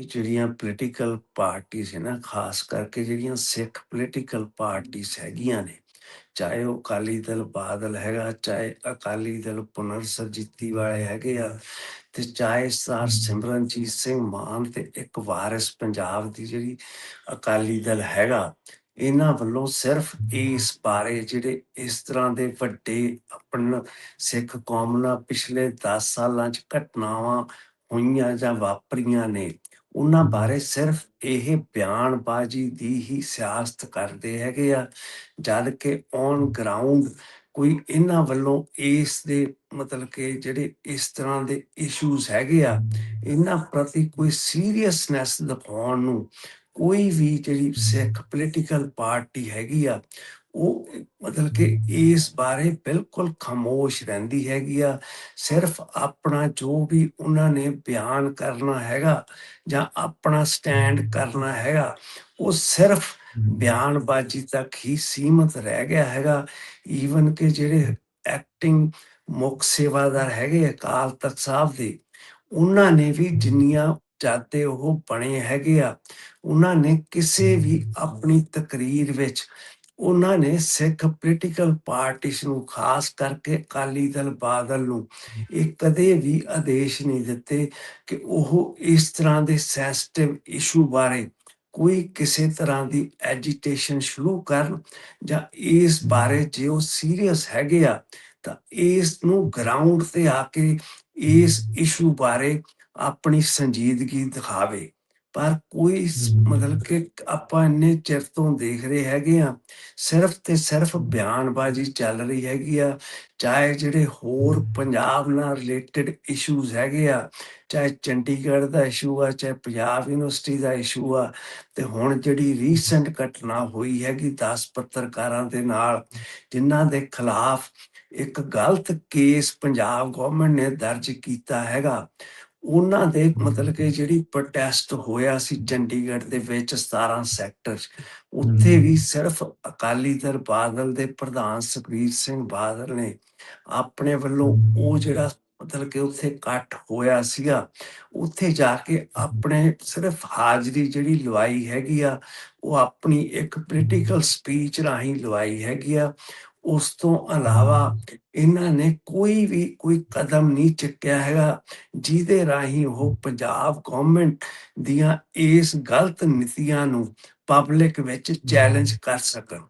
ਇਹ ਜਿਹੜੀਆਂ political parties ਹੈ ਨਾ ਖਾਸ ਕਰਕੇ ਜਿਹੜੀਆਂ ਸਿੱਖ ਪੋਲੀਟੀਕਲ ਪਾਰਟੀਜ਼ ਹੈਗੀਆਂ ਨੇ ਚਾਹੇ ਉਹ ਅਕਾਲੀ ਦਲ ਬਾਦਲ ਹੈਗਾ ਚਾਹੇ ਅਕਾਲੀ ਦਲ ਪੁਨਰ ਸਰਜੀਤੀ ਵਾਲੇ ਹੈਗੇ ਆ ਤੇ ਚਾਹੇ ਸਰ ਸਿਮਰਨਜੀਤ ਸਿੰਘ ਮਾਨ ਤੇ ਇੱਕ ਵਾਰਿਸ ਪੰਜਾਬ ਦੀ ਜਿਹੜੀ ਅਕਾਲੀ ਦਲ ਹੈਗਾ ਇਹਨਾਂ ਵੱਲੋਂ ਸਿਰਫ ਇਸ ਬਾਰੇ ਜਿਹੜੇ ਇਸ ਤਰ੍ਹਾਂ ਦੇ ਵੱਡੇ ਆਪਣ ਸਿੱਖ ਕੌਮ ਨਾਲ ਪਿਛਲੇ 10 ਸਾਲਾਂ ਚ ਘਟਨਾਵਾਂ ਹੋਈਆਂ ਜਾਂ ਵਾਪਰੀਆਂ ਨੇ ਉਹਨਾਂ ਬਾਰੇ ਸਿਰਫ ਇਹ ਬਿਆਨਬਾਜ਼ੀ ਦੀ ਹੀ ਸਿਆਸਤ ਕਰਦੇ ਹੈਗੇ ਆ, ਜਦ ਕਿ ਔਨ ਗਰਾਊਂਡ ਕੋਈ ਇਹਨਾਂ ਵੱਲੋਂ ਇਸ ਦੇ ਮਤਲਬ ਕਿ ਜਿਹੜੇ ਇਸ ਤਰ੍ਹਾਂ ਦੇ ਇਸ਼ੂਜ਼ ਹੈਗੇ ਆ, ਇਹਨਾਂ ਪ੍ਰਤੀ ਕੋਈ ਸੀਰੀਅਸਨੈਸ ਦਿਖਾਉਣ ਨੂੰ ਕੋਈ ਵੀ ਜਿਹੜੀ ਸਿੱਖ ਪੋਲੀਟੀਕਲ ਪਾਰਟੀ ਹੈਗੀ ਆ ਉਹ ਮਤਲਬ ਕਿ ਇਸ ਬਾਰੇ ਬਿਲਕੁਲ ਖਾਮੋਸ਼ ਰਹਿੰਦੀ ਹੈਗੀ ਆ। ਸਿਰਫ ਆਪਣਾ ਜੋ ਵੀ ਉਹਨਾਂ ਨੇ ਬਿਆਨ ਕਰਨਾ ਹੈਗਾ ਜਾਂ ਆਪਣਾ ਸਟੈਂਡ ਕਰਨਾ ਹੈਗਾ ਉਹ ਸਿਰਫ ਬਿਆਨਬਾਜ਼ੀ ਤੱਕ ਹੀ ਸੀਮਤ ਰਹਿ ਗਿਆ ਹੈਗਾ। ਈਵਨ ਕਿ ਜਿਹੜੇ ਐਕਟਿੰਗ ਮੁੱਖ ਸੇਵਾਦਾਰ ਹੈਗੇ ਅਕਾਲ ਤਖਤ ਸਾਹਿਬ ਦੇ ਉਹਨਾਂ ਨੇ ਵੀ ਜਿੰਨੀਆਂ ਜਾਤੇ ਉਹ ਬਣੇ ਹੈਗੇ ਆ ਉਹਨਾਂ ਨੇ ਕਿਸੇ ਵੀ ਆਪਣੀ ਤਕਰੀਰ ਵਿੱਚ ਉਹਨਾਂ ਨੇ ਸਿੱਖ ਪੋਲੀਟੀਕਲ ਪਾਰਟੀਆਂ ਨੂੰ, ਖਾਸ ਕਰਕੇ ਅਕਾਲੀ ਦਲ ਬਾਦਲ ਨੂੰ, ਇਹ ਕਦੇ ਵੀ ਆਦੇਸ਼ ਨਹੀਂ ਦਿੱਤੇ ਕਿ ਉਹ ਇਸ ਤਰ੍ਹਾਂ ਦੇ ਸੈਂਸਿਟਿਵ ਇਸ਼ੂ ਬਾਰੇ ਕੋਈ ਕਿਸੇ ਤਰ੍ਹਾਂ ਦੀ ਐਜੀਟੇਸ਼ਨ ਸ਼ੁਰੂ ਕਰਨ ਜਾਂ ਇਸ ਬਾਰੇ ਜੇ ਉਹ ਸੀਰੀਅਸ ਹੈਗੇ ਆ, ਤਾਂ ਇਸ ਨੂੰ ਗਰਾਊਂਡ ਤੇ ਆ ਕੇ ਇਸ ਇਸ਼ੂ ਬਾਰੇ ਆਪਣੀ ਸੰਜੀਦਗੀ ਦਿਖਾਵੇ। ਪਰ ਕੋਈ ਮਤਲਬ ਕਿ ਆਪਾਂ ਇੰਨੇ ਚਿਰ ਤੋਂ ਦੇਖ ਰਹੇ ਹੈਗੇ ਆ ਸਿਰਫ ਤੇ ਸਿਰਫ ਬਿਆਨਬਾਜ਼ੀ ਚੱਲ ਰਹੀ ਹੈਗੀ ਆ ਚਾਹੇ ਜਿਹੜੇ ਹੋਰ ਪੰਜਾਬ ਨਾਲ ਰਿਲੇਟਡ ਇਸ਼ੂਜ਼ ਹੈਗੇ ਆ ਚਾਹੇ ਚੰਡੀਗੜ੍ਹ ਦਾ ਇਸ਼ੂ ਆ ਚਾਹੇ ਪੰਜਾਬ ਯੂਨੀਵਰਸਿਟੀ ਦਾ ਇਸ਼ੂ ਆ ਤੇ ਹੁਣ ਜਿਹੜੀ ਰੀਸੈਂਟ ਘਟਨਾ ਹੋਈ ਹੈਗੀ 10 ਪੱਤਰਕਾਰਾਂ ਦੇ ਨਾਲ ਜਿਨ੍ਹਾਂ ਦੇ ਖਿਲਾਫ ਇੱਕ ਗਲਤ ਕੇਸ ਪੰਜਾਬ ਗਵਰਨਮੈਂਟ ਨੇ ਦਰਜ ਕੀਤਾ ਹੈਗਾ ਉਹਨਾਂ ਦੇ ਮਤਲਬ ਕਿ ਜਿਹੜੀ ਪ੍ਰੋਟੈਸਟ ਹੋਇਆ ਸੀ ਚੰਡੀਗੜ੍ਹ ਦੇ ਵਿੱਚ 17 ਸੈਕਟਰ ਉੱਥੇ ਵੀ ਸਿਰਫ ਅਕਾਲੀ ਦਲ ਬਾਦਲ ਦੇ ਪ੍ਰਧਾਨ ਸੁਖਬੀਰ ਸਿੰਘ ਬਾਦਲ ਨੇ ਆਪਣੇ ਵੱਲੋਂ ਉਹ ਜਿਹੜਾ ਮਤਲਬ ਕਿ ਉੱਥੇ ਇਕੱਠ ਹੋਇਆ ਸੀਗਾ ਉੱਥੇ ਜਾ ਕੇ ਆਪਣੇ ਸਿਰਫ ਹਾਜ਼ਰੀ ਜਿਹੜੀ ਲਵਾਈ ਹੈਗੀ ਆ ਉਹ ਆਪਣੀ ਇੱਕ ਪੋਲੀਟੀਕਲ ਸਪੀਚ ਰਾਹੀਂ ਲਵਾਈ ਹੈਗੀ ਆ ਉਸ ਤੋਂ ਇਲਾਵਾ ਇਹਨਾਂ ਨੇ ਕੋਈ ਵੀ ਕੋਈ ਕਦਮ ਨਹੀਂ ਚੁੱਕਿਆ ਹੈਗਾ ਜਿਹਦੇ ਰਾਹੀਂ ਉਹ ਪੰਜਾਬ ਗਵਰਨਮੈਂਟ ਦੀਆਂ ਇਸ ਗਲਤ ਨੀਤੀਆਂ ਨੂੰ ਪਬਲਿਕ ਵਿੱਚ ਚੈਲੰਜ ਕਰ ਸਕਣ।